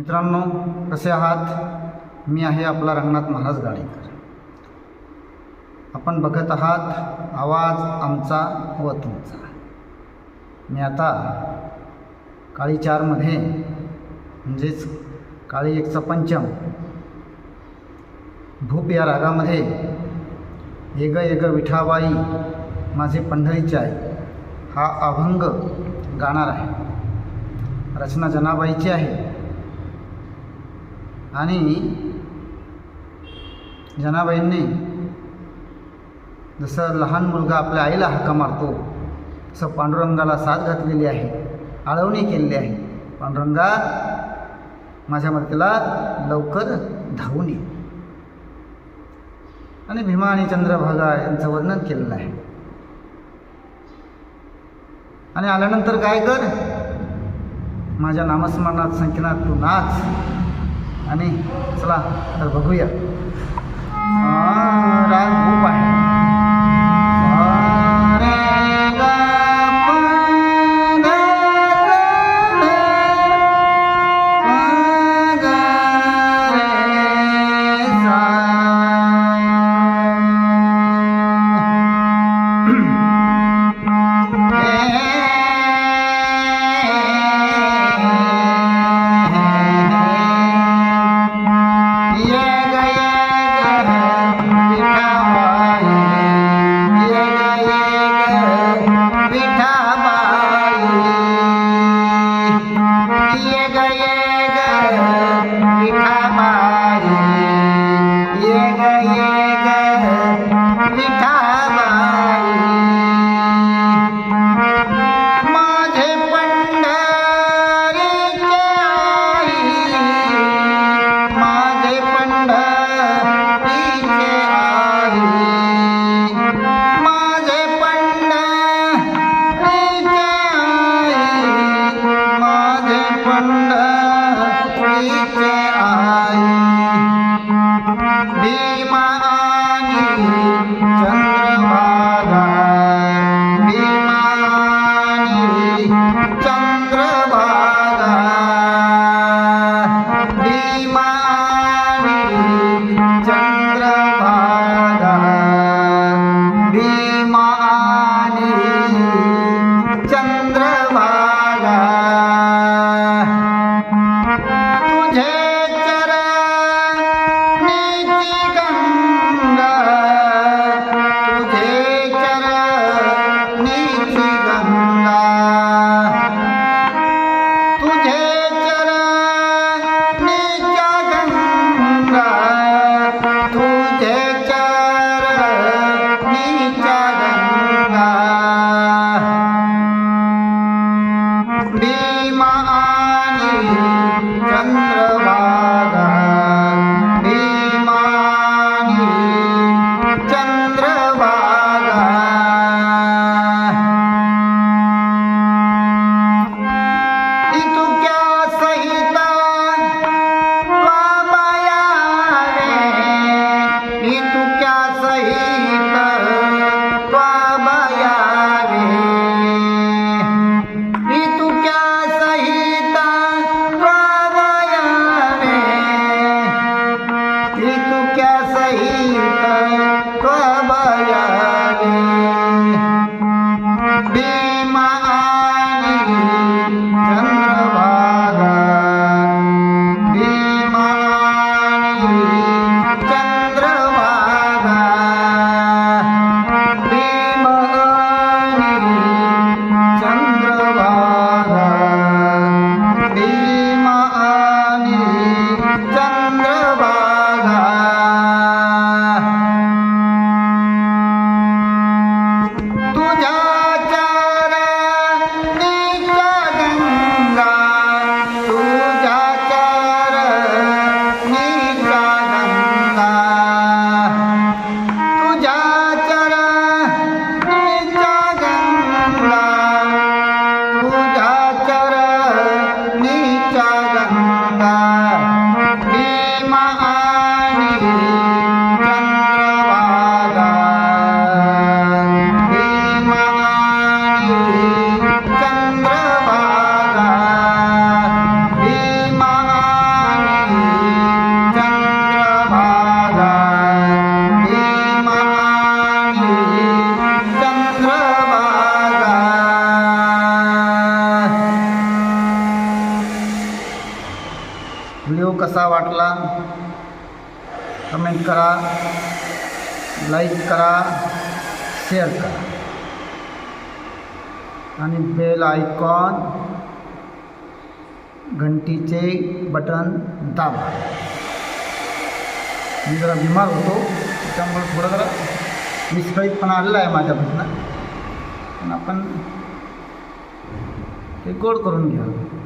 मित्रांनो कसे आहात? मी आहे आपला रंगनाथ महाराज गाडेकर. आपण बघत आहात आवाज आमचा व तुमचा. मी आता काळी चारमध्ये म्हणजेच काळी एकचा पंचम भूप या रागामध्ये एग एग विठाबाई माझे पंढरीचे आहे हा अभंग गाणार आहे. रचना जनाबाईची आहे. आणि जनाबाईंनी जसं लहान मुलगा आपल्या आईला हक्का मारतो तसं पांडुरंगाला साथ घातलेली आहे आळवणी केलेली आहे. पांडुरंगा माझ्या मदतीला लवकर धावून ये. आणि भीमा आणि चंद्रभागा यांचं वर्णन केलेलं आहे. आणि आल्यानंतर काय कर? माझ्या नामस्मरणात संकेनात तू नाच. aneh salah terbagu ya ah. ಮಾತೆ व्हिडिओ कसा वाटला? कमेंट करा लाईक करा शेअर करा. आणि बेल आयकॉन घंटीचे बटन दाबा. मी जरा बिमार होतो त्यामुळे थोडं जरा विस्कळीतपणा आलेला आहे माझ्यापासून. पण आपण ते गोड करून घ्या.